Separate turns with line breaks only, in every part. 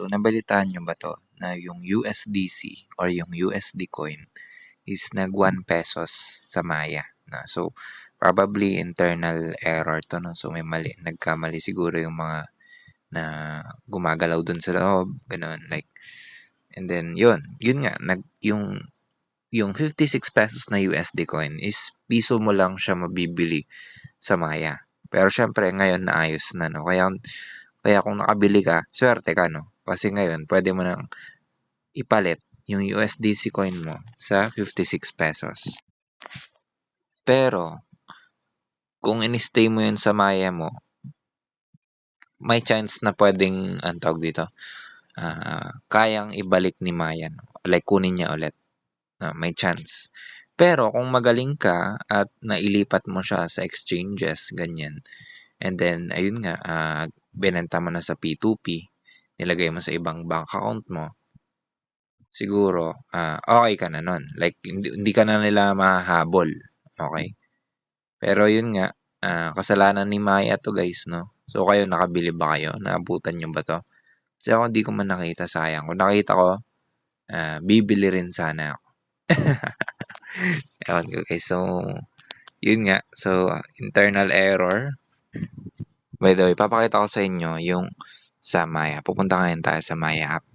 So, nabalitaan nyo ba to na yung USDC or yung USD coin is nag 1 pesos sa Maya. Na? So, probably internal error to. No? So, may mali. Nagkamali siguro yung mga na gumagalaw dun sa loob. Ganun. Like, and then, yun. Yun nga. Nag, yung yung 56 pesos na USD coin is piso mo lang siya mabibili sa Maya. Pero syempre, ngayon naayos na, no? Kaya, kaya kung nakabili ka, swerte ka, no? Kasi ngayon, pwede mo nang ipalit yung USDC coin mo sa 56 pesos. Pero, kung in-stay mo yun sa Maya mo, may chance na pwedeng, ang tawag dito, uh, kayang ibalik ni Maya. No? Like, kunin niya ulit. Uh, may chance. Pero kung magaling ka at nailipat mo siya sa exchanges, ganyan, and then, ayun nga, uh, binenta mo na sa P2P, nilagay mo sa ibang bank account mo, siguro, uh, okay ka na nun. Like, hindi, hindi ka na nila mahahabol. Okay? Pero yun nga, uh, kasalanan ni Maya to guys, no? So, kayo, nakabili ba kayo? Naabutan nyo ba to? Kasi ako, hindi ko man nakita, sayang. Kung nakita ko, uh, bibili rin sana ako. Ewan ko guys. So, yun nga. So, internal error. By the way, papakita ko sa inyo yung sa Maya. Pupunta ngayon tayo sa Maya app.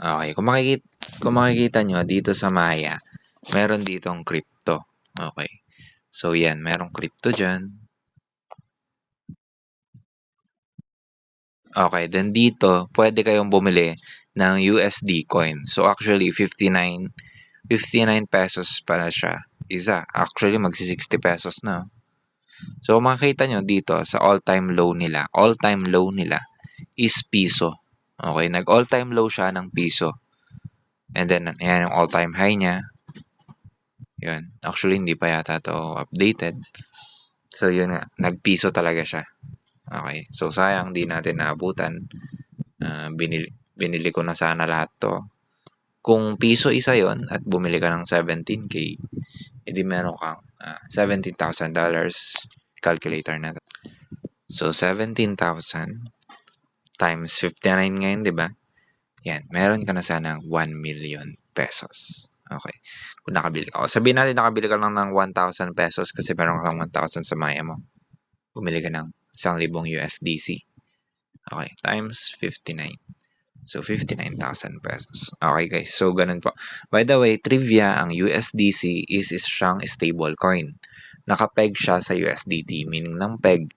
Okay, kung makikita, kung makikita nyo dito sa Maya, meron ditong crypto. Okay. So, yan. Merong crypto dyan. Okay, then dito, pwede kayong bumili ng USD coin. So actually, 59, 59 pesos pala siya. Isa. Actually, magsi 60 pesos na. So makita nyo dito sa all-time low nila, all-time low nila is piso. Okay, nag all-time low siya ng piso. And then, yan yung all-time high niya. Yun. Actually, hindi pa yata to updated. So, yun nga. Nagpiso talaga siya. Okay. So, sayang di natin naabutan. Uh, binili, binili ko na sana lahat to. Kung piso isa yon at bumili ka ng 17K, edi meron kang uh, $17,000 calculator na to. So, 17,000 times 59 ngayon, di ba? Yan, meron ka na sana 1 million pesos. Okay. Kung nakabili ka. O, sabihin natin nakabili ka lang ng 1,000 pesos kasi meron ka lang 1,000 sa Maya mo. Bumili ka ng 1,000 USDC. Okay, times 59. So, 59,000 pesos. Okay guys, so ganun po. By the way, trivia, ang USDC is, is siyang stable coin. Nakapeg siya sa USDT, meaning ng peg.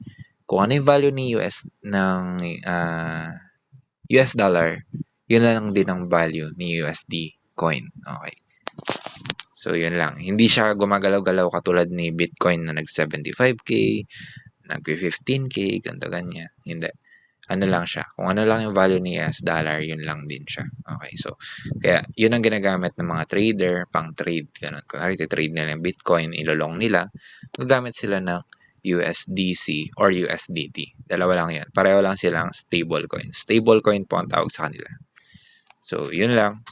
Kung ano yung value ni US ng uh, US dollar, yun lang din ang value ni USD coin. Okay. So, yun lang. Hindi siya gumagalaw-galaw katulad ni Bitcoin na nag 75k, nag-15k, ganto ganyan. Hindi. Ano lang siya. Kung ano lang yung value ni US dollar, yun lang din siya. Okay, so, kaya yun ang ginagamit ng mga trader, pang trade. Ganun. Kung trade nila yung Bitcoin, ilolong nila, gagamit sila ng USDC or USDT. Dalawa lang yan. Pareho lang silang stable coin. Stable coin po ang tawag sa kanila. So, yun lang.